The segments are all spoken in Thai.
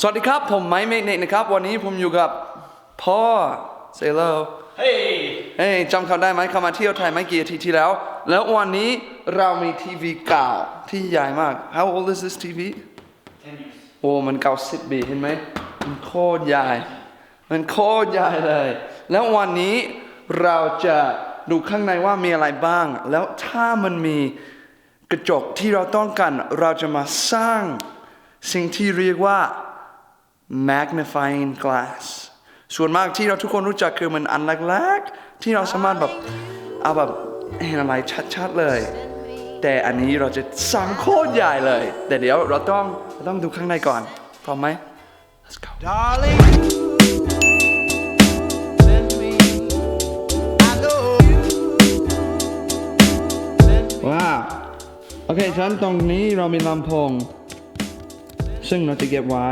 สวัสดีครับ ผมไมค์เมกเนกนะครับ วันนี้ผมอยู่กับพ่อเซโลเฮ้ยเฮ้ยจำเขาได้ไหมเขามาเที่ยวไทยไม่กี่อาทิตย์ที่แล้ว แล้ววันนี้เรามีทีวีเก่าที่ใหญ่มาก How old is this TV โอ้มันเก่าสิบปีเห็นไหมมันโคตรใหญ่ มันโคตรใหญ่เลย แล้ววันนี้เราจะดูข้างในว่ามีอะไรบ้าง แล้วถ้ามันมีกระจกที่เราต้องการเราจะมาสร้างสิ่งที่เรียกว่า magnifying glass ส่วนมากที่เราทุกคนรู้จักคือมันอันเล็กๆที่เราสามารถแบบเอาแบบเห็นอะไรชัดๆเลย แต่อันนี้เราจะสร้างโคตรใหญ่เลย แต่เดี๋ยวเราต้องเราต้องดูข้างในก่อนพร้อมไหม let's go Darling, send me. I know you. Send me. ว้าวโอเคฉะนั้นตรงนี้เรามีลำโพง ซึ่งเราจะเก็บไว้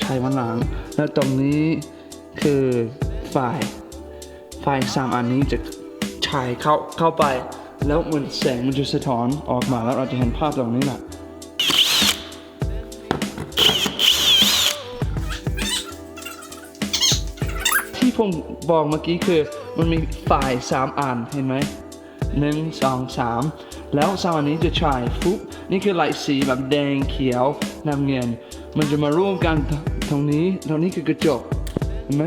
ใช้วันหลังและตรงนี้คือไฟล์ไฟล์สามอันนี้จะฉายเข้าเข้าไป แล้วมันแสงมันจะสะท้อนออกมาแล้วเราจะเห็นภาพตรงนี้แหละที่ผมบอกเมื่อกี้คือมันมีฝ่ายสามอันเห็นไหม หนึ่งสองสามแล้วสามอันนี้จะฉายฟุบนี่คือลายสีแบบแดงเขียวน้ำเงิน มันจะมาร่วมกันตรงนี้ตรงนี้คือกระจกเห็นไหม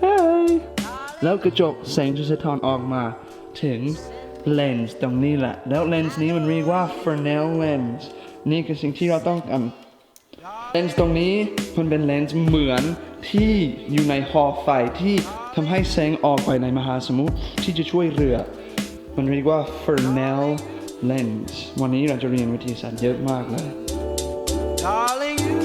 เฮ้ยแล้วกระจกแสงจะสะท้อนออกมาถึงเลนส์ตรงนี้แหละ แล้วเลนส์นี้มันเรียกว่า Fresnel lens นี่คือสิ่งที่เราต้องการเลนส์ตรงนี้มันเป็นเลนส์เหมือนที่อยู่ในหอไฟที่ทำให้แสงออกไปในมหาสมุทรที่จะช่วยเรือ มันเรียกว่า Fresnel lens วันนี้เราจะเรียนวิทยาศาสตร์เยอะมากเลย Darling, you.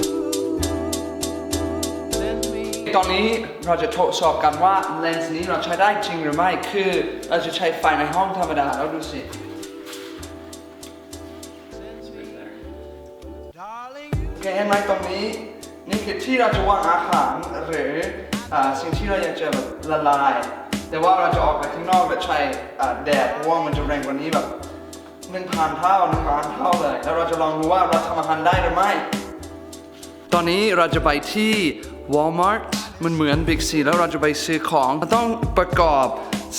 Send me. ตอนนี้เราจะทดสอบกันว่าเลนส์นี้เราใช้ได้จริงหรือไม่ คือเราจะใช้ไฟในห้องธรรมดาแล้วดูสิ Darling, โอเคเห็นไหมตรงนี้ นี่คือที่เราจะวางอาหารหรืออ่าสิ่งที่เราอยากจะแบบละลาย แต่ว่าเราจะออกไปข้างนอกแบบใช้แดดเพราะว่ามันจะแรงกว่านี้แบบหนึ่งพันเท่าหนึ่งล้านเท่าเลย แล้วเราจะลองดูว่าเราทำอาหารได้หรือไม่ ตอนนี้เราจะไปที่ Walmart มันเหมือน Big C แล้วเราจะไปซื้อของต้องประกอบ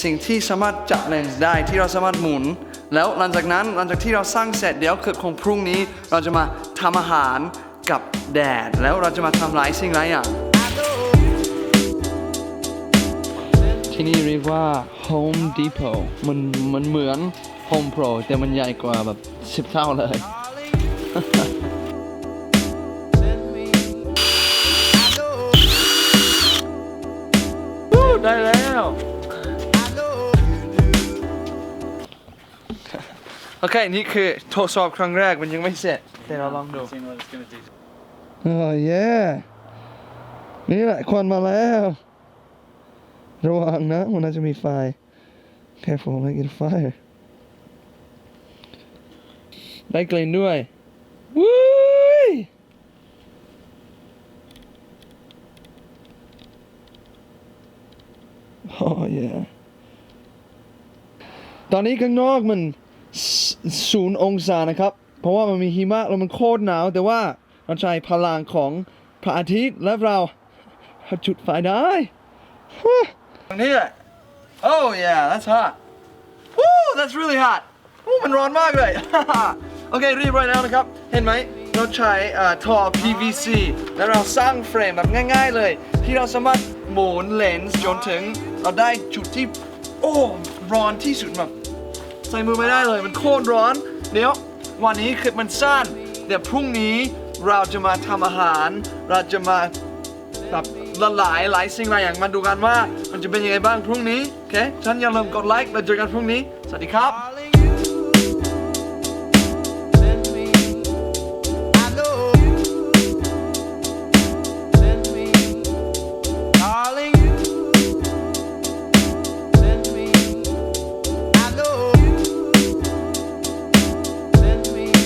สิ่งที่สามารถจับเลนส์ได้ที่เราสามารถหมุน แล้วหลังจากนั้นหลังจากที่เราสร้างเสร็จเดี๋ยวเกิดของพรุ่งนี้ เราจะมาทำอาหารกับแดด แล้วเราจะมาทำหลายสิ่งหลายอย่าง ที่นี่เรียกว่า Home Depot มันมันเหมือน Home Pro แต่มันใหญ่กว่าแบบ 10 เท่าเลย Darling, send me. I know you. ได้แล้ว I know you do. โอเค นี่คือทดสอบครั้งแรกมันยังไม่เสร็จ แต่เราลองดู Seeing what it's gonna do. โอ้ยนี่แหละควันมาแล้ว ระวังนะ มันน่าจะมีไฟ Careful make it fire ได้กลิ่นด้วยวุ้ยโอ้ยตอนนี้ข้างนอกมันศูนย์องศานะครับ เพราะว่ามันมีหิมะแล้วมันโคตรหนาว แต่ว่าเราใช้พลังของพระอาทิตย์และเราจุดไฟได้ ตรงนี้แหละ Oh yeah that's hot Woo that's really hot โอ้มันร้อนมากเลย โอเครีบร้อยแล้วนะครับ เห็นไหมเราใช้ท่อ PVC แล้วเราสร้างเฟรมแบบง่าย ๆเลย ที่เราสามารถหมุนเลนส์จนถึง เราได้จุดที่ โอ้ร้อนที่สุดแบบใส่มือไม่ได้เลยมันโคตรร้อน เดี๋ยว วันนี้คลิปมันสั้นเดี๋ยวพรุ่งนี้เราจะมาทำอาหาร เราจะมาแบบละลายหลายสิ่งหลายอย่างมาดูกันว่า จะเป็นยังไงบ้างพรุ่งนี้โอเคฉันอย่าลืมกดไลค์แล้วเจอกันพรุ่งนี้ สวัสดีครับ